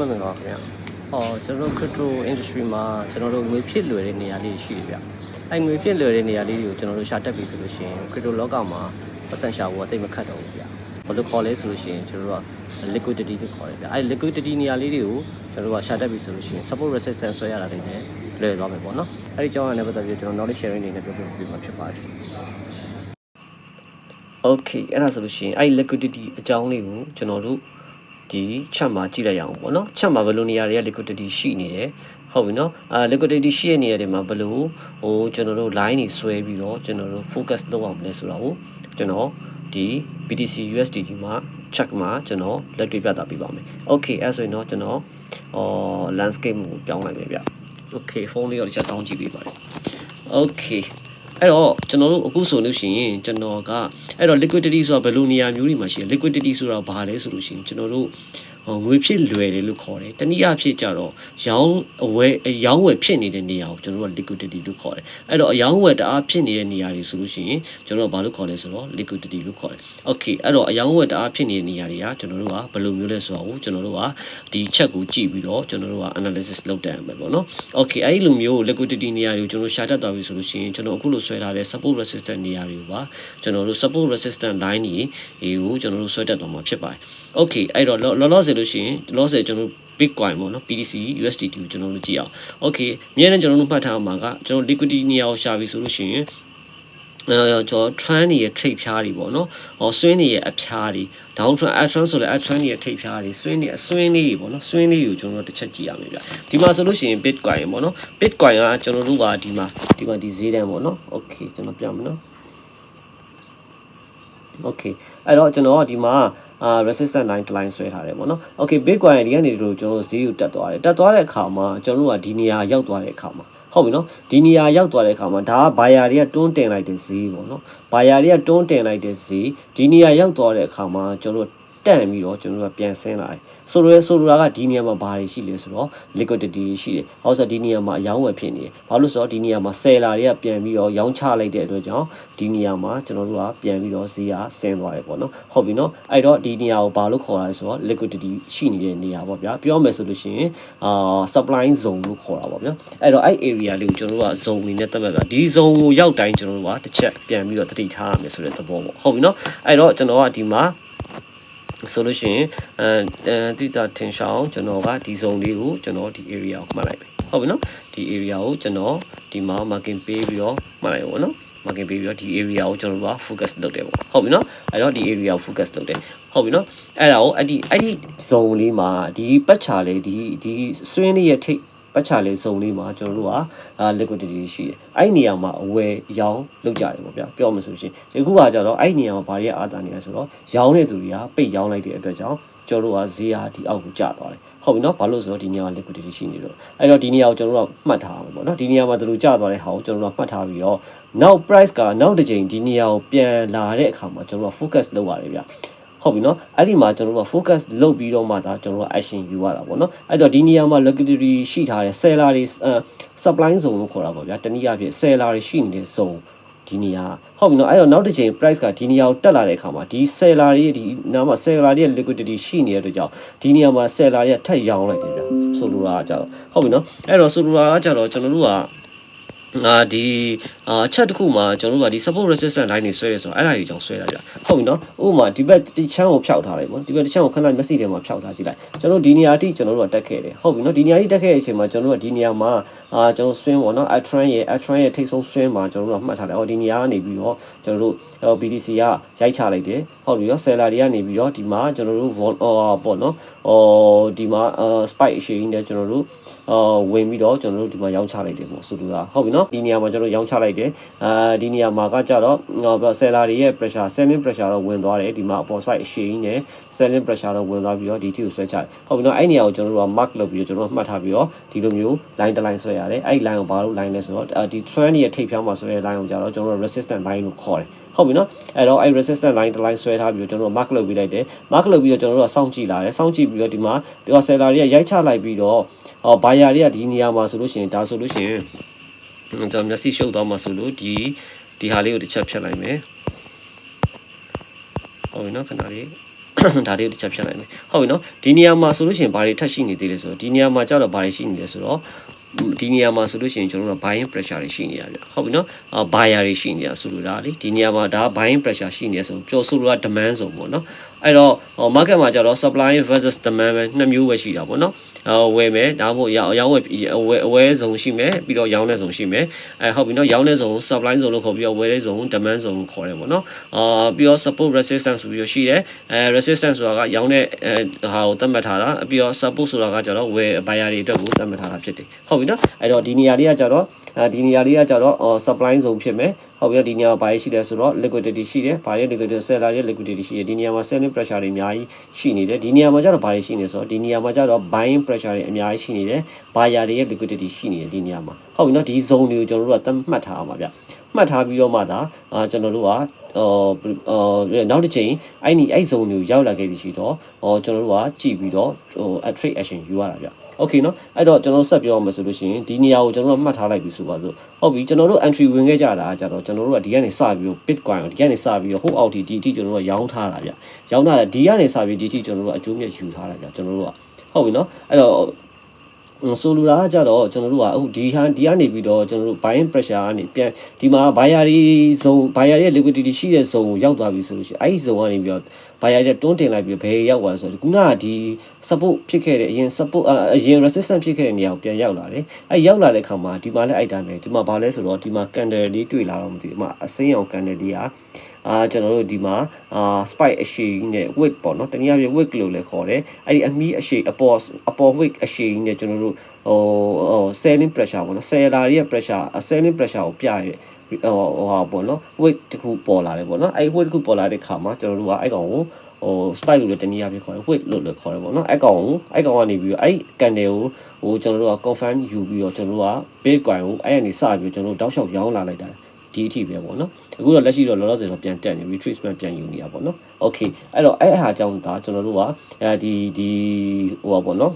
လုံးမင်္ဂလာပါခင်ဗျာ။ဟောကျွန်တော်တို့ crypto industry မှာကျွန်တော်တို့ငွေဖြစ်လွယ်တဲ့နေရာလေးရှိတယ်ဗျ။အဲငွေဖြစ်လွယ်တဲ့နေရာလေးတွေကိုကျွန်တော်တို့ရှာတက်ပြီဆိုလို့ရှိရင် crypto လောကမှာပတ်စံရှာဖို့အသိမခတ်တော့ဘူးဗျ။ဘာလို့ခေါ်လဲဆိုလို့ရှိရင်ကျွန်တော်တို့က liquidity လို့ခေါ်တယ်ဗျ။အဲ liquidity နေရာလေးတွေကိုကျွန်တော်တို့ကရှာတက်ပြီဆိုလို့ရှိရင် support resistance ဆွဲရတာတွေနဲ့လွယ်သွားမယ်ပေါ့နော်။အဲဒီအကြောင်းအရာနဲ့ပတ်သက်ပြီးကျွန်တော် knowledge sharing တွေနဲ့ပြောပြပေးမှာဖြစ်ပါတယ်။ Okay အဲ့ဒါဆိုလို့ရှိရင်အဲ့ liquidity အကြောင်းလေးကိုကျွန်တော်တို့ ဒီချက်မှာကြည့်လိုက်ရအောင်ပေါ့နော်ချက်မှာဘယ်လိုနေရာတွေက liquidity ရှိနေတယ်ဟုတ်ပြီနော်အာ liquidity ရှိတဲ့နေရာတွေမှာဘယ်လိုဟိုကျွန်တော်တို့ line တွေဆွဲပြီးတော့ကျွန်တော်တို့ focus လုပ်အောင်လဲဆိုတော့ကျွန်တော်ဒီ BTC USDT မှာ check မှာကျွန်တော်လက်တွေ့ပြသပေးပါမယ် Okay အဲ့ဆိုရင်တော့ကျွန်တော်အော် landscape ကိုပြောင်းလိုက်မယ်ဗျ Okay ဖုန်းလေးတော့တစ်ချက်စောင်းကြည့်ပေးပါမယ် Okay အဲ့တော့ကျွန်တော်တို့အခုဆိုလို့ရှိရင်ကျွန်တော်ကအဲ့တော့ liquidity ဆိုတာဘယ်လိုနေရာမျိုးတွေမှာရှိလဲ liquidity ဆိုတာဘာလဲဆိုလို့ရှိရင်ကျွန်တော်တို့ ဟိုငွေဖြစ်လွယ်တယ်လို့ခေါ်တယ်တနည်းအားဖြင့်ကြတော့ရောင်းအဝယ်အရောင်းဝယ်ဖြစ်နေတဲ့နေရာကိုကျွန်တော်တို့က liquidity လို့ခေါ်တယ်အဲ့တော့အရောင်းဝယ်တအားဖြစ်နေတဲ့နေရာတွေဆိုလို့ရှိရင်ကျွန်တော်တို့ကဘာလို့ခေါ်လဲဆိုတော့ liquidity လို့ခေါ်တယ် okay အဲ့တော့အရောင်းဝယ်တအားဖြစ်နေတဲ့နေရာတွေကကျွန်တော်တို့ကဘယ်လိုမျိုးလဲဆိုတော့ကျွန်တော်တို့ကဒီချက်ကိုကြည့်ပြီးတော့ကျွန်တော်တို့က analysis လုပ်တတ်ရမယ်ပေါ့နော် okay အဲ့ဒီလိုမျိုး liquidity နေရာတွေကိုကျွန်တော်ရှာတတ်သွားပြီဆိုလို့ရှိရင်ကျွန်တော်အခုလိုဆွဲထားတဲ့ support resistant နေရာတွေကိုပါကျွန်တော်တို့ support resistant line တွေကိုကျွန်တော်တို့ဆွဲတက်သွားမှာဖြစ်ပါတယ် okay အဲ့တော့လောလောဆယ်လို့ရှိရင်လောဆယ်ကျွန်တော်တို့ Bitcoin ပေါ့နော် BTC USDT ကိုကျွန်တော်တို့ကြည့်အောင် okay အများနဲ့ကျွန်တော်တို့မှတ်ထားမှာကကျွန်တော် liquidity နေရာကိုရှာပြီဆိုလို့ရှိရင်အဲကျွန်တော် trend တွေရဲ့ trade ဖြားတွေပေါ့နော်။ဟော swing တွေရဲ့အဖြားတွေ down trend up trend ဆိုလဲ up trend တွေရဲ့ trade ဖြားတွေ swing တွေ swing လေးတွေပေါ့နော်။ swing လေးကိုကျွန်တော်တို့တစ်ချက်ကြည့်ရမယ်ဗျ။ဒီမှာဆိုလို့ရှိရင် Bitcoin ပေါ့နော်။ Bitcoin ကကျွန်တော်တို့ကဒီမှာဒီမှာဒီဈေးတန်းပေါ့နော်။ Okay ကျွန်တော်ပြမယ်နော်။ Okay အဲ့တော့ကျွန်တော်ကဒီမှာ အာ resistance line တစ် line ဆွဲထားတယ်ပေါ့နော်။ Okay Bitcoin ဒီကနေဒီလိုကျွန်တော်ဈေးကိုတက်သွားတယ်။တက်သွားတဲ့အခါမှာကျွန်တော်တို့ကဒီနေရာရောက်သွားတဲ့အခါမှာဟုတ်ပြီနော်ဒီနေရာရောက်သွားတဲ့အခါမှာဒါကဘာယာတွေကတွန်းတင်လိုက်တဲ့ဈေးပေါ့နော်ဘာယာတွေကတွန်းတင်လိုက်တဲ့ဈေးဒီနေရာရောက်သွားတဲ့အခါမှာကျွန်တော် တို့တန့်ပြီးတော့ကျွန်တော်တို့ကပြန်ဆင်းလာတယ်ဆိုလိုရဲဆိုလိုတာကဒီနေရာမှာဘာတွေရှိလဲဆိုတော့ liquidity ရှိတယ်ဟောဆိုဒီနေရာမှာအယောင်းဝယ်ဖြစ်နေတယ်ဘာလို့ဆိုတော့ဒီနေရာမှာ seller တွေကပြန်ပြီးတော့ရောင်းချလိုက်တဲ့အတွက်ကြောင့်ဒီနေရာမှာကျွန်တော်တို့ကပြန်ပြီးတော့ဈေးကဆင်းသွားတယ်ပေါ့နော်ဟုတ်ပြီနော်အဲ့တော့ဒီနေရာကိုဘာလို့ခေါ်တာလဲဆိုတော့ liquidity ရှိနေတဲ့နေရာပေါ့ဗျာပြောမယ်ဆိုလို့ရှိရင်အာ supply zone လို့ခေါ်တာပေါ့ဗျာအဲ့တော့အဲ့ area လေးကိုကျွန်တော်တို့က zone အနေနဲ့သတ်မှတ်တာဒီ zone ကိုရောက်တိုင်းကျွန်တော်တို့ကတစ်ချက်ပြန်ပြီးတော့တတိထားရမယ်ဆိုတဲ့သဘောပေါ့ဟုတ်ပြီနော်အဲ့တော့ကျွန်တော်ကဒီမှာ ဆိုလို့ရှိရင်အဲတိတာထင်ရှောင်းကျွန်တော်ကဒီ zone လေးကိုကျွန်တော်ဒီ area ကိုမှတ်လိုက်မယ်ဟုတ်ပြီနော်ဒီ area ကိုကျွန်တော်ဒီမှာ marking ပေးပြီးတော့မှတ်လိုက်ပါနော် marking ပေးပြီးတော့ဒီ area ကိုကျွန်တော်တို့က focus လုပ်တယ်ပေါ့ဟုတ်ပြီနော်အဲ့တော့ဒီ area ကို focus လုပ်တယ်ဟုတ်ပြီနော်အဲ့ဒါကိုအဲ့ဒီအဲ့ဒီ zone လေးမှာဒီပတ်ချာလေးဒီဒီ swing လေးရဲ့ထိပ် ပတ်ချာလေးစုံလေးမှာကျွန်တော်တို့ကအာ liquidity ရှိတယ်အဲ့ဒီနေရာမှာအဝယ်ရောင်းလုပ်ကြတယ်ပေါ့ဗျာပြောမှဆိုရှင်ဒီခုကကြတော့အဲ့ဒီနေရာမှာဘာတွေအာသာနေလဲဆိုတော့ရောင်းတဲ့သူတွေကပိတ်ရောင်းလိုက်တဲ့အတွက်ကြောင့်ကျွန်တော်တို့ကဈေးအားဒီအောက်ကိုကျသွားတယ်ဟုတ်ပြီနော်ဘာလို့ဆိုတော့ဒီနေရာမှာ liquidity ရှိနေလို့အဲ့တော့ဒီနေရာကိုကျွန်တော်တို့ကမှတ်ထားအောင်ပေါ့နော်ဒီနေရာမှာတို့ကျသွားတဲ့ဟာကိုကျွန်တော်တို့ကမှတ်ထားပြီးတော့နောက် price ကနောက်တစ်ချိန်ဒီနေရာကိုပြန်လာတဲ့အခါမှာကျွန်တော်တို့က focus လုပ်ရတယ်ဗျ ဟုတ်ပြီနော်အဲ့ဒီမှာကျွန်တော်တို့က focus လုပ်ပြီးတော့မှဒါကျွန်တော်တို့က action ယူရတာပေါ့နော်အဲ့တော့ဒီနေရာမှာ liquidity ရှိထားတဲ့ seller တွေ supply zone လို့ခေါ်တာပေါ့ဗျာတနည်းအားဖြင့် seller တွေရှိနေတဲ့ zone ဒီနေရာဟုတ်ပြီနော်အဲ့တော့နောက်တစ်ချိန် price ကဒီနေရာကိုတက်လာတဲ့အခါမှာဒီ seller တွေဒီနားမှာ seller တွေရဲ့ liquidity ရှိနေတဲ့အတွက်ကြောင့်ဒီနေရာမှာ seller တွေကထပ်ရောင်းလိုက်တယ်ဗျာဆိုလိုတာကကြတော့ဟုတ်ပြီနော်အဲ့တော့ဆိုလိုတာကကြတော့ကျွန်တော်တို့က အာဒီအာအချက်တစ်ခုမှာကျွန်တော်တို့ကဒီ support resistance line တွေဆွဲရဲဆိုတော့အဲ့ဒါကြီးကြောင့်ဆွဲတာဗျဟုတ်ပြီနော်ဥပမာဒီဘက်ဒီချမ်းကိုဖျောက်ထားလိုက်ပေါ့ဒီဘက်ဒီချမ်းကိုခဏ message ထဲမှာဖျောက်ထားကြည့်လိုက်ကျွန်တော်ဒီနေရာအထိကျွန်တော်တို့ကတက်ခဲ့တယ်ဟုတ်ပြီနော်ဒီနေရာအထိတက်ခဲ့တဲ့အချိန်မှာကျွန်တော်တို့ကဒီနေရာမှာအာကျွန်တော် swing ပေါ့နော် atran ရဲ့ atran ရဲ့ထိပ်ဆုံး swing မှာကျွန်တော်တို့ကမှတ်ထားတယ်ဟောဒီနေရာကနေပြီးတော့ကျွန်တော်တို့ BDC ကရိုက်ချလိုက်တယ်ဟုတ်ပြီရော seller တွေကနေပြီးတော့ဒီမှာကျွန်တော်တို့ vol ဟောပေါ့နော်ဟောဒီမှာ spike အရှိန်နဲ့ကျွန်တော်တို့အာဝင်ပြီးတော့ကျွန်တော်တို့ဒီမှာရောင်းချလိုက်တယ်ပေါ့ဆိုလိုတာဟုတ်ပြီနော်ဒီနေရာမှာကျွန်တော်ရောင်းချလိုက်တယ်အာဒီနေရာမှာကကြတော့ဟော seller တွေရဲ့ pressure selling pressure တော့ဝင်သွားတယ်ဒီမှာ upon spike အရှိန်နဲ့ selling pressure တော့ဝင်သွားပြီးတော့ဒီထိကိုဆွဲချတယ်ဟုတ်ပြီနော်အဲ့နေရာကိုကျွန်တော်တို့က mark လုပ်ပြီးတော့ကျွန်တော်တို့မှတ်ထားပြီးတော့ဒီလိုမျိုး line တစ် line ဆွဲရတယ်အဲ့ line ကိုဘာလို့ line လဲဆိုတော့ဒီ trend ရဲ့ထိပ်ဖြောင်းမှာဆွဲတဲ့ line ကိုကြတော့ကျွန်တော်တို့ resistance line လို့ခေါ်တယ် ဟုတ်ပြီနော်အဲ့တော့အဲ့ resistance line တစ် line ဆွဲထားပြီးတော့ကျွန်တော်တို့ mark လုပ်ပေးလိုက်တယ် mark လုပ်ပြီးတော့ကျွန်တော်တို့ကစောင့်ကြည့်လာတယ်စောင့်ကြည့်ပြီးတော့ဒီမှာဒီက seller တွေကရိုက်ချလိုက်ပြီးတော့ဟော buyer တွေကဒီနေရာမှာဆိုလို့ရှိရင်ဒါဆိုလို့ရှိရင်ကျွန်တော်မျက်စိရှုပ်သွားမှာဆိုလို့ဒီဒီဟာလေးကိုတစ်ချက်ဖြတ်လိုက်မယ်ဟုတ်ပြီနော်ခဏလေးဒါလေးတစ်ချက်ဖြတ်လိုက်မယ်ဟုတ်ပြီနော်ဒီနေရာမှာဆိုလို့ရှိရင်ဘာတွေထပ်ရှိနေသေးလဲဆိုတော့ဒီနေရာမှာကြောက်တော့ဘာတွေရှိနေလဲဆိုတော့ ဒီနေရာမှာဆိုလို့ရှိရင်ကျွန်တော်တို့က buying pressure တွေရှိနေတာဗျဟုတ်ပြီနော်အာ buyer တွေရှိနေတာဆိုလိုတာလေဒီနေရာမှာဒါ buying pressure ရှိနေရဆိုပြောဆိုလိုတာ demand ဆိုပေါ့နော် အဲ့တော့ market မှာကျတော့ supply versus demand ပဲနှစ်မျိုးပဲရှိတာပေါ့နော်အော်ဝယ်မယ်ဒါမှမဟုတ်ရောင်းရောင်းဝယ်ဝယ်ဝယ်ဇုံရှိမယ်ပြီးတော့ရောင်းတဲ့ဇုံရှိမယ်အဲဟုတ်ပြီနော်ရောင်းတဲ့ဇုံ supply ဇုံလို့ခေါ်ပြီးတော့ဝယ်တဲ့ဇုံ demand ဇုံလို့ခေါ်တယ်ပေါ့နော်အာပြီးတော့ support resistance ဆိုပြီးတော့ရှိတယ်အဲ resistance ဆိုတာကရောင်းတဲ့အဲဟာကိုသတ်မှတ်ထားတာပြီးတော့ support ဆိုတာကကျတော့ဝယ် buyer တွေအတွက်ကိုသတ်မှတ်ထားတာဖြစ်တယ်ဟုတ်ပြီနော်အဲ့တော့ဒီနေရာလေးကကျတော့အဲဒီနေရာလေးကကျတော့ supply ဇုံဖြစ်မယ် ဟုတ်ပြီနော်ဒီနေရာမှာဘာရှိလဲဆိုတော့ liquidity ရှိတယ်ဘာရဲ့ liquidity seller ရဲ့ liquidity ရှိတယ်ဒီနေရာမှာ selling pressure တွေအများကြီးရှိနေတယ်ဒီနေရာမှာကျတော့ဘာတွေရှိနေဆိုတော့ဒီနေရာမှာကျတော့ buying pressure တွေအများကြီးရှိနေတယ် buyer တွေရဲ့ liquidity ရှိနေတယ်ဒီနေရာမှာဟုတ်ပြီနော်ဒီ zone တွေကိုကျွန်တော်တို့ကသတ်မှတ်ထားအောင်ပါဗျမှတ်ထားပြီးတော့မှဒါအာကျွန်တော်တို့ကအော်အော်နောက်တစ်ချိန်အဲ့ဒီအဲ့ zone တွေကိုရောက်လာခဲ့ပြီရှိတော့ဟောကျွန်တော်တို့ကကြည့်ပြီးတော့ဟို trade action ယူရတာဗျ โอเคเนาะအဲ့တော့ကျွန်တော်ဆက်ပြောအောင်မယ်ဆိုလို့ရှိရင်ဒီနေရာကိုကျွန်တော်တို့မှတ်ထားလိုက်ပြီဆိုပါစို့ဟုတ်ပြီကျွန်တော်တို့ entry ဝင်ခဲ့ကြတာကြတော့ကျွန်တော်တို့ကဒီကနေစပြီးတော့ bitcoin ကိုဒီကနေစပြီးတော့ဟိုအောက်ထိဒီအထိကျွန်တော်တို့ကရောင်းထားတာဗျရောင်းထားတယ်ဒီကနေစပြီးဒီအထိကျွန်တော်တို့ကအကျိုးမြတ်ယူထားတာဗျကျွန်တော်တို့ကဟုတ်ပြီเนาะအဲ့တော့ဆိုလိုတာကကြတော့ကျွန်တော်တို့ကအခုဒီဟာဒီကနေပြီးတော့ကျွန်တော်တို့ buying pressure ကနေပြန်ဒီမှာ buyer တွေ zone buyer ရဲ့ liquidity ရှိတဲ့ zone ကိုရောက်သွားပြီဆိုလို့ရှိရင်အဲ့ဒီ zone ကနေပြီးတော့ buyer တွေတွန်းတင်လိုက်ပြီးဘယ်ရောက်သွားလဲဆိုတော့ခုနကဒီ support ဖြစ်ခဲ့တဲ့အရင် support အရင် resistance ဖြစ်ခဲ့တဲ့နေရာကိုပြန်ရောက်လာတယ်အဲ့ရောက်လာတဲ့အခါမှာဒီမှာလည်းအဲ့တိုင်းပဲဒီမှာဘာလဲဆိုတော့ဒီမှာ candle လေးတွေ့လာတော့မသိဘူးဒီမှာအစိမ်းအောင် candle လေးကအာကျွန်တော်တို့ဒီမှာအာ spike အရှိကြီးနဲ့ wick ပေါ့နော်တနည်းအားဖြင့် wick လို့လည်းခေါ်တယ်အဲ့ဒီအမီးအရှိအပေါ်အပေါ် wick အရှိကြီးနဲ့ကျွန်တော်တို့ဟိုဟို selling pressure ပေါ့နော် seller ရဲ့ pressure selling pressure ကိုပြရတဲ့ဟို ဟိုဟာပေါ့နော် weight တစ်ခုပေါ်လာတယ်ပေါ့နော်အဲ့ weight တစ်ခုပေါ်လာတဲ့ခါမှာကျွန်တော်တို့ကအဲ့ကောင်ကိုဟို spike လို့လည်းတနည်းအားဖြင့်ခေါ်တယ် weight လို့လည်းခေါ်တယ်ပေါ့နော်အဲ့ကောင်ကိုအဲ့ကောင်ကနေပြီးတော့အဲ့ candle ကိုဟိုကျွန်တော်တို့က confirm ယူပြီးတော့ကျွန်တော်တို့က bitcoin ကိုအဲ့ကနေစပြီးကျွန်တော်တို့တောက်လျှောက်ရောင်းလာလိုက်တာဒီအထိပဲပေါ့နော်အခုတော့လက်ရှိတော့လောလောဆယ်တော့ပြန်တက်နေ retracement ပြန်ယူနေတာပေါ့နော် okay အဲ့တော့အဲ့အဟာကြောင့်ဒါကျွန်တော်တို့ကအဲဒီဒီဟိုပါပေါ့နော်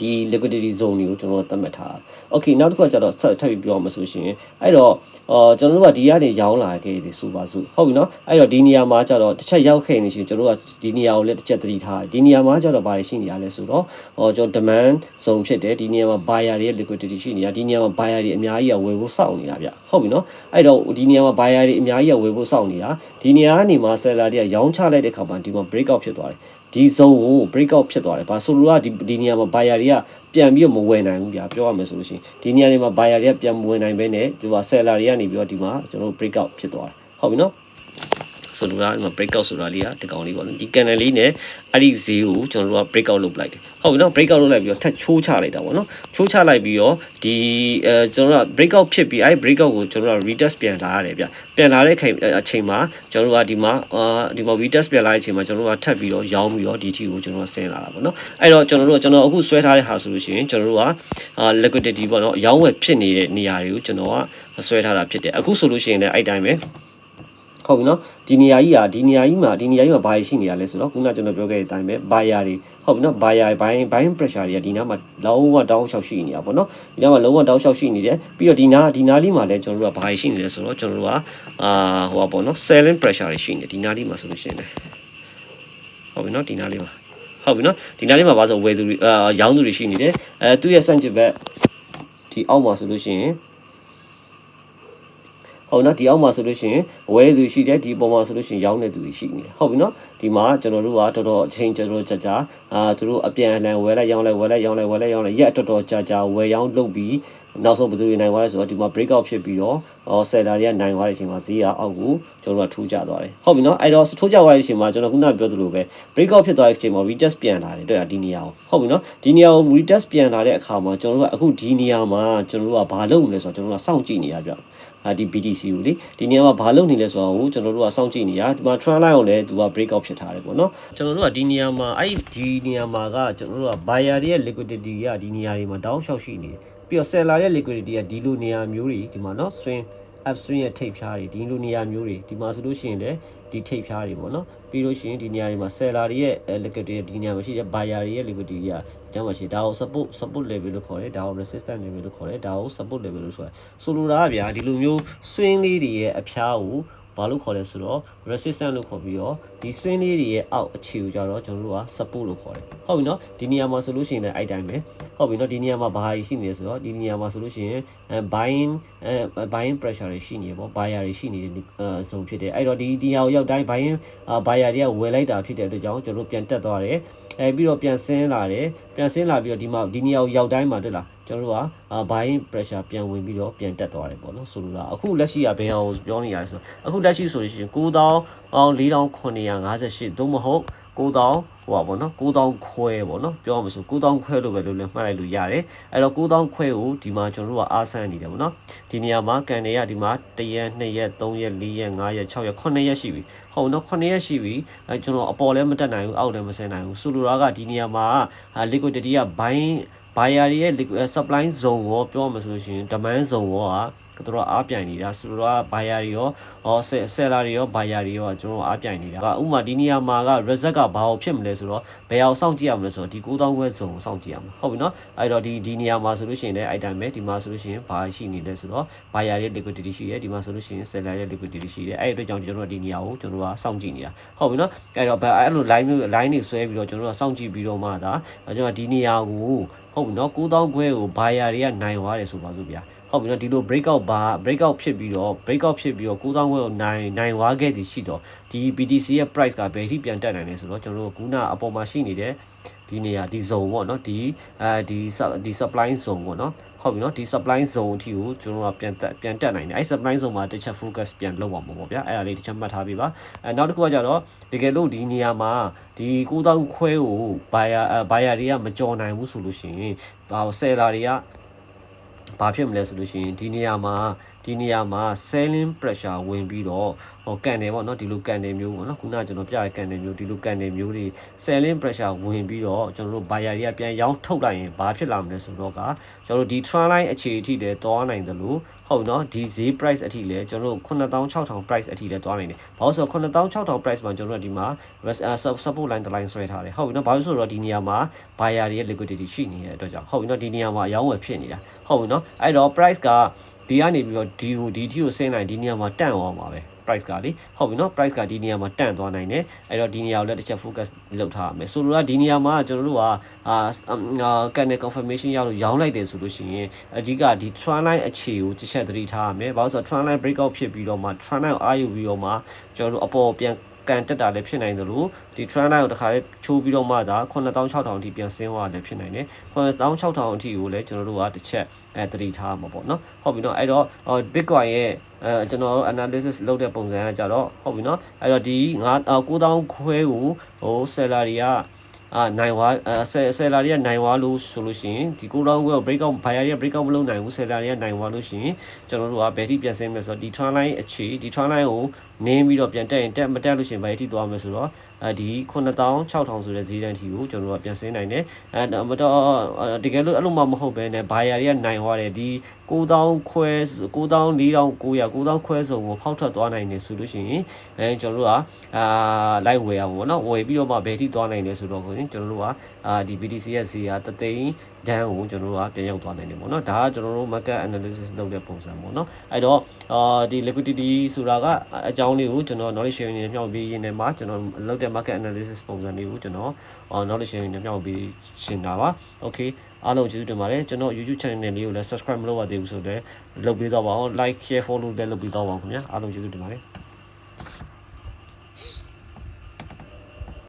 ဒီ liquidity zone တွေကိုကျွန်တော်တို့သတ်မှတ်ထားတာ။ Okay နောက်တစ်ခုကကျတော့ဆက်ထပ်ပြီးပြောအောင်မဆိုရှင်အဲ့တော့အော်ကျွန်တော်တို့ကဒီကနေရောင်းလာခဲ့တယ်ဆိုပါစို့ဟုတ်ပြီနော်အဲ့တော့ဒီနေရာမှာကျတော့တစ်ချက်ရောက်ခဲ့နေရှင်ကျွန်တော်တို့ကဒီနေရာကိုလည်းတစ်ချက်သတိထားဒီနေရာမှာကျတော့ဘာတွေရှိနေရလဲဆိုတော့ဟောကျွန်တော် demand zone ဖြစ်တယ်ဒီနေရာမှာ buyer တွေရဲ့ liquidity ရှိနေတာဒီနေရာမှာ buyer တွေအများကြီးကဝယ်ဖို့စောင့်နေတာဗျဟုတ်ပြီနော်အဲ့တော့ဒီနေရာမှာ buyer တွေအများကြီးကဝယ်ဖို့စောင့်နေတာဒီနေရာကနေမှာ seller တွေကရောင်းချလိုက်တဲ့ခါမှာဒီမှာ break out ဖြစ်သွားတယ် ဒီ zone ကို break out ဖြစ်သွားတယ်။ဘာဆိုလိုကဒီဒီနေရာမှာ buyer တွေကပြန်ပြီးတော့မဝယ်နိုင်ဘူးဗျာပြောရမယ်ဆိုလို့ရှိရင်ဒီနေရာတွေမှာ buyer တွေကပြန်မဝယ်နိုင်ဘဲနဲ့ဒီမှာ seller တွေကနေပြီးတော့ဒီမှာကျွန်တော်တို့ break out ဖြစ်သွားတယ်။ဟုတ်ပြီနော်။ ဆိုလိုတာဒီမှာ break out ဆိုတာလေးကဒီကောင်လေးပေါ့နော်ဒီ canal လေးနဲ့အဲ့ဒီဈေးကိုကျွန်တော်တို့က break out လုပ်လိုက်တယ်ဟုတ်ပြီနော် break out လုပ်လိုက်ပြီးတော့ထပ်ချိုးချလိုက်တာပေါ့နော်ချိုးချလိုက်ပြီးတော့ဒီအဲကျွန်တော်တို့က break out ဖြစ်ပြီးအဲ့ break out ကိုကျွန်တော်တို့က retest ပြန်လာရတယ်ဗျပြန်လာတဲ့အချိန်မှာကျွန်တော်တို့ကဒီမှာအာဒီမှာ retest ပြန်လာတဲ့အချိန်မှာကျွန်တော်တို့ကထပ်ပြီးတော့ရောင်းပြီးတော့ဒီ ठी ကိုကျွန်တော်တို့ဆင်းလာတာပေါ့နော်အဲ့တော့ကျွန်တော်တို့ကကျွန်တော်အခုဆွဲထားတဲ့ဟာဆိုလို့ရှိရင်ကျွန်တော်တို့ကအာ liquidity ပေါ့နော်ရောင်းဝယ်ဖြစ်နေတဲ့နေရာတွေကိုကျွန်တော်ကဆွဲထားတာဖြစ်တယ်အခုဆိုလို့ရှိရင်လည်းအဲ့တိုင်းပဲ ဟုတ်ပြီနော်ဒီနေရာကြီးอ่ะဒီနေရာကြီးမှာဒီနေရာကြီးမှာဘာရှိနေရလဲဆိုတော့ခုနကကျွန်တော်ပြောခဲ့တဲ့အတိုင်းပဲ buyer တွေဟုတ်ပြီနော် buyer buying buying pressure တွေကဒီနားမှာလုံးဝတောင်းလျှောက်ရှိနေတာပေါ့နော်ဒီနားမှာလုံးဝတောင်းလျှောက်ရှိနေတယ်ပြီးတော့ဒီနားဒီနားလေးမှာလည်းကျွန်တော်တို့ကဘာရှိနေလဲဆိုတော့ကျွန်တော်တို့ကအာဟိုပါပေါ့နော် selling pressure တွေရှိနေတယ်ဒီနားလေးမှာဆိုလို့ရှိရင်လည်းဟုတ်ပြီနော်ဒီနားလေးမှာဟုတ်ပြီနော်ဒီနားလေးမှာဘာဆိုဝယ်သူတွေအာရောင်းသူတွေရှိနေတယ်အဲသူ့ရဲ့စန့်ကျင်ဘက်ဒီအောက်မှာဆိုလို့ရှိရင် ဟုတ်နော်ဒီအောက်မှာဆိုလို့ရှိရင်ဝယ်တဲ့သူရှိတယ်ဒီအပေါ်မှာဆိုလို့ရှိရင်ရောင်းတဲ့သူရှိနေတယ်ဟုတ်ပြီနော်ဒီမှာကျွန်တော်တို့ကတော်တော်အချိန်တော်တော်ကြာကြာအာသူတို့အပြန်အလှန်ဝယ်လိုက်ရောင်းလိုက်ဝယ်လိုက်ရောင်းလိုက်ဝယ်လိုက်ရောင်းလိုက်ရက်တော်တော်ကြာကြာဝယ်ရောင်းလုပ်ပြီးနောက်ဆုံးဘယ်သူတွေနိုင်သွားလဲဆိုတော့ဒီမှာ break out ဖြစ်ပြီးတော့အော် seller တွေကနိုင်သွားတဲ့အချိန်မှာဈေးကအောက်ကိုကျွန်တော်တို့ကထိုးကျသွားတယ်ဟုတ်ပြီနော်အဲ့တော့ထိုးကျသွားတဲ့အချိန်မှာကျွန်တော်ခုနကပြောသလိုပဲ break out ဖြစ်သွားတဲ့အချိန်မှာ retest ပြန်လာတယ်တွေ့လားဒီနေရာကိုဟုတ်ပြီနော်ဒီနေရာကို retest ပြန်လာတဲ့အခါမှာကျွန်တော်တို့ကအခုဒီနေရာမှာကျွန်တော်တို့ကဘာလုပ်မလဲဆိုတော့ကျွန်တော်တို့ကစောင့်ကြည့်နေရပြအာ ဒီ BTC ကိုလေဒီနေရာမှာဘာလုပ်နေလဲဆိုတော့ကျွန်တော်တို့ကစောင့်ကြည့်နေရဒီမှာ trend line ကိုလည်းသူက break out ဖြစ်ထားတယ်ပေါ့နော်ကျွန်တော်တို့ကဒီနေရာမှာအဲ့ဒီနေရာမှာကကျွန်တော်တို့က buyer ရဲ့ liquidity ကဒီနေရာတွေမှာတောင်းလျှောက်ရှိနေတယ်ပြီးတော့ seller ရဲ့ liquidity ကဒီလိုနေရာမျိုးတွေဒီမှာနော် swing upstream ရဲ့ထိပ်ဖြားတွေဒီလိုနေရာမျိုးတွေဒီမှာဆိုလို့ရှိရင်လည်းဒီထိပ်ဖြားတွေပေါ့နော်ပြီးလို့ရှိရင်ဒီနေရာတွေမှာ seller တွေရဲ့ liquidity ဒီနေရာမှာရှိတဲ့ buyer တွေရဲ့ liquidity ကဒီမှာရှိဒါကို support support level လို့ခေါ်တယ်ဒါကို resistance level လို့ခေါ်တယ်ဒါကို support level လို့ဆိုရဆိုလိုတာကဗျာဒီလိုမျိုး swing လေးတွေရဲ့အဖျားကို ဘာလို့ခေါ်လဲဆိုတော့ resistant လို့ခေါ်ပြီးတော့ဒီစင်းလေးတွေရဲ့အောက်အခြေကိုကြတော့ကျွန်တော်တို့က support လို့ခေါ်တယ်ဟုတ်ပြီနော်ဒီနေရာမှာဆိုလို့ရှိရင်လည်းအဲ့တိုင်းပဲဟုတ်ပြီနော်ဒီနေရာမှာဘာရှိနေလဲဆိုတော့ဒီနေရာမှာဆိုလို့ရှိရင်အဲ buying အဲ buying pressure တွေရှိနေပေါ့ buyer တွေရှိနေတဲ့အဲ zone ဖြစ်တယ်အဲ့တော့ဒီဒီဟာကိုရောက်တိုင်း buying buyer တွေကဝယ်လိုက်တာဖြစ်တဲ့အတွက်ကြောင့်ကျွန်တော်တို့ပြန်တက်သွားတယ်အဲပြီးတော့ပြန်ဆင်းလာတယ်ပြန်ဆင်းလာပြီးတော့ဒီမှာဒီနေရာကိုရောက်တိုင်းမှာတွေ့လား ကျွန်တော်တို့က buying pressure ပြန်ဝင်ပြီးတော့ပြန်တက်သွားတယ်ပေါ့နော်ဆိုလိုတာအခုလက်ရှိကဘယ်ဟာကိုပြောနေရလဲဆိုအခုလက်ရှိဆိုလို့ရှိရင်9458သို့မဟုတ်9000ဟိုပါပေါ့နော်9000ခွဲပေါ့နော်ပြောရမှာဆို9000ခွဲလို့ပဲလို့လည်းမှတ်လိုက်လို့ရတယ်အဲ့တော့9000ခွဲကိုဒီမှာကျွန်တော်တို့ကအားဆန်းနေတယ်ပေါ့နော်ဒီနေရာမှာကန်နေရဒီမှာ1ရက်2ရက်3ရက်4ရက်5ရက်6ရက်9ရက်ရှိပြီဟုတ်နော်9ရက်ရှိပြီအဲကျွန်တော်အပေါ်လည်းမတက်နိုင်ဘူးအောက်လည်းမဆင်းနိုင်ဘူးဆိုလိုတာကဒီနေရာမှာ liquidity က buying buyer ရဲ့ supply zone ကိုပြောမှဆိုလို့ရှိရင် demand zone ကိုကတို့အားပြိုင်နေတာဆိုတော့ buyer တွေရောဟော seller တွေရော buyer တွေရောကျွန်တော်အားပြိုင်နေတာကဥပမာဒီနေရာမှာက result ကဘာလို့ဖြစ်မလဲဆိုတော့ဘယ်အောင်စောင့်ကြည့်ရမလဲဆိုတော့ဒီ9000ခွဲ zone ကိုစောင့်ကြည့်ရမှာဟုတ်ပြီနော်အဲ့တော့ဒီဒီနေရာမှာဆိုလို့ရှိရင်လည်းအဲ့တိုင်းပဲဒီမှာဆိုလို့ရှိရင်ဘာရှိနေလဲဆိုတော့ buyer ရဲ့ liquidity ရှိတယ်ဒီမှာဆိုလို့ရှိရင် seller ရဲ့ liquidity ရှိတယ်အဲ့ဒီအတွက်ကြောင့်ကျွန်တော်တို့ဒီနေရာကိုကျွန်တော်တို့ကစောင့်ကြည့်နေတာဟုတ်ပြီနော်အဲ့တော့အဲ့လို line မျိုး line တွေဆွဲပြီးတော့ကျွန်တော်တို့ကစောင့်ကြည့်ပြီးတော့မှဒါကျွန်တော်ဒီနေရာကို ဟုတ်ပြီနော်9000ခွဲကို buyer တွေကနိုင်သွားတယ်ဆိုပါစို့ဗျာဟုတ်ပြီနော်ဒီလို breakout ဘာ breakout ဖြစ်ပြီးတော့ breakout ဖြစ်ပြီးတော့9000ခွဲကိုနိုင်နိုင်သွားခဲ့သည်ရှိတော့ဒီ BTC ရဲ့ price ကဘယ်ထိပြန်တက်နိုင်လဲဆိုတော့ကျွန်တော်တို့ခုနအပေါ်မှာရှိနေတဲ့ဒီနေရာဒီ zone ပေါ့နော်ဒီအဲဒီဒီ supply zone ပေါ့နော် ဟုတ်ပြီနော်ဒီ supply zone အထိကိုကျွန်တော်တို့ကပြန်တက်ပြန်တက်နိုင်တယ်အဲ supply zone မှာတစ်ချက် focus ပြန်လုပ်အောင်ပေါ့ဗျာအဲ့ဒါလေးတစ်ချက်မှတ်ထားပေးပါအဲနောက်တစ်ခုကကြတော့တကယ်လို့ဒီနေရာမှာဒီ9000ခွဲကို buyer buyer တွေကမကြော်နိုင်ဘူးဆိုလို့ရှိရင်ဘာလို့ seller တွေက ဘာဖြစ်မလဲဆိုလို့ရှိရင်ဒီနေရာမှာဒီနေရာမှာ selling pressure ဝင်ပြီးတော့ဟိုကန်တယ်ပေါ့နော်ဒီလိုကန်တယ်မျိုးပေါ့နော်ခုနကကျွန်တော်ပြရကန်တယ်မျိုးဒီလိုကန်တယ်မျိုးတွေ selling pressure ဝင်ပြီးတော့ကျွန်တော်တို့ buyer တွေကပြန်ရောင်းထုတ်လိုက်ရင်ဘာဖြစ်လာမလဲဆိုတော့ကကျွန်တော်တို့ဒီ trend line အခြေအထိလည်းတောင်းနိုင်တယ်လို့ ဟုတ်နော်ဒီဈေး price အထိလည်းကျွန်တော်တို့9600 price အထိလည်းတွားနိုင်တယ်။ဘာလို့ဆိုတော့9600 price မှာကျွန်တော်တို့ဒီမှာ support line တစ် line ဆွဲထားတယ်။ဟုတ်ပြီနော်။ဘာလို့ဆိုတော့ဒီနေရာမှာ buyer တွေရဲ့ liquidity ရှိနေတဲ့အတွက်ကြောင့်ဟုတ်ပြီနော်ဒီနေရာမှာအယောင်းဝယ်ဖြစ်နေတာ။ဟုတ်ပြီနော်။အဲ့တော့ price ကဒီကနေပြီးတော့ဒီကိုဒီတီကိုဆင်းလိုက်ဒီနေရာမှာတန့်သွားမှာပဲ price ကလေဟုတ်ပြီနော် price ကဒီနေရာမှာတန့်သွားနိုင်တယ်အဲ့တော့ဒီနေရာကိုလည်းတစ်ချက် focus လုပ်ထားရမယ်ဆိုလိုတာဒီနေရာမှာကျွန်တော်တို့ကအာ candle confirmation ရောက်လို့ရောင်းလိုက်တယ်ဆိုလို့ရှိရင်အဓိကဒီ trend line အခြေကိုတစ်ချက်သတိထားရမယ်ဘာလို့ဆိုတော့ trend line breakout ဖြစ်ပြီးတော့မှ trend line ကိုအားယူပြီးတော့မှကျွန်တော်တို့အပေါ်ပြန် ကန်တက်တာလည်းဖြစ်နိုင်သလိုဒီ trend line ကိုတစ်ခါလေးချိုးပြီးတော့မှဒါ9600အထိပြန်ဆင်းသွားလည်းဖြစ်နိုင်တယ်9600အထိကိုလည်းကျွန်တော်တို့ကတစ်ချက်အဲတတိထားမှာပေါ့နော်ဟုတ်ပြီနော်အဲ့တော့ Bitcoin ရဲ့အဲကျွန်တော် analysis လုပ်တဲ့ပုံစံကကြတော့ဟုတ်ပြီနော်အဲ့တော့ဒီ9000ခွဲကိုဟို seller တွေက အာနိုင်ဝါဆယ်ဆယ်လာတွေကနိုင်ဝါလို့ဆိုလို့ရှိရင်ဒီကိုလောင်းကို breakout buyer တွေက breakout မလုပ်နိုင်ဘူးဆယ်လာတွေကနိုင်ဝါလို့ရှိရင်ကျွန်တော်တို့ကဘယ်ထိပြန်ဆင်းမလဲဆိုတော့ဒီ trend line အခြေဒီ trend line ကိုနင်းပြီးတော့ပြန်တက်ရင်တက်မတက်လို့ရှိရင်ဘယ်ထိသွားမလဲဆိုတော့အဲဒီ9600ဆိုတဲ့ဈေးတန်းထိကိုကျွန်တော်တို့ကပြန်ဆင်းနိုင်တယ်အဲမတော့တကယ်လို့အဲ့လိုမှမဟုတ်ဘဲနဲ့ buyer တွေကနိုင်သွားတယ်ဒီ9000ခွဲ9400 9000ခွဲစုံကိုဖောက်ထွက်သွားနိုင်တယ်ဆိုလို့ရှိရင်အဲကျွန်တော်တို့ကအာလိုက်ဝယ်အောင်ပေါ့နော်ဝယ်ပြီးတော့မှဘယ်ထိသွားနိုင်လဲဆိုတော့ကိုကျွန်တော်တို့ကအာဒီ BTC ရဲ့ဈေးကတသိန်းဒန်းကိုကျွန်တော်တို့ကပြန်ရောက်သွားနိုင်တယ်ပေါ့နော်ဒါကကျွန်တော်တို့ market analysis လုပ်တဲ့ပုံစံပေါ့နော်အဲ့တော့အာဒီ liquidity ဆိုတာကအကြောင်းလေးကိုကျွန်တော် knowledge sharing နဲ့မျှဝေပေးရင်းနဲ့မှာကျွန်တော်လုပ်တဲ့ market analysis ပုံစံလေးကိုကျွန်တော် knowledge sharing နဲ့မျှဝေပေးရှင်းတာပါ okay အားလုံးကျေးဇူးတင်ပါတယ်ကျွန်တော် YouTube channel လေးကိုလည်း subscribe မလုပ်ရသေးဘူးဆိုတော့လုပ်ပေးတော့ပါအောင် like share follow လည်းလုပ်ပေးတော့ပါအောင်ခင်ဗျာအားလုံးကျေးဇူးတင်ပါတယ်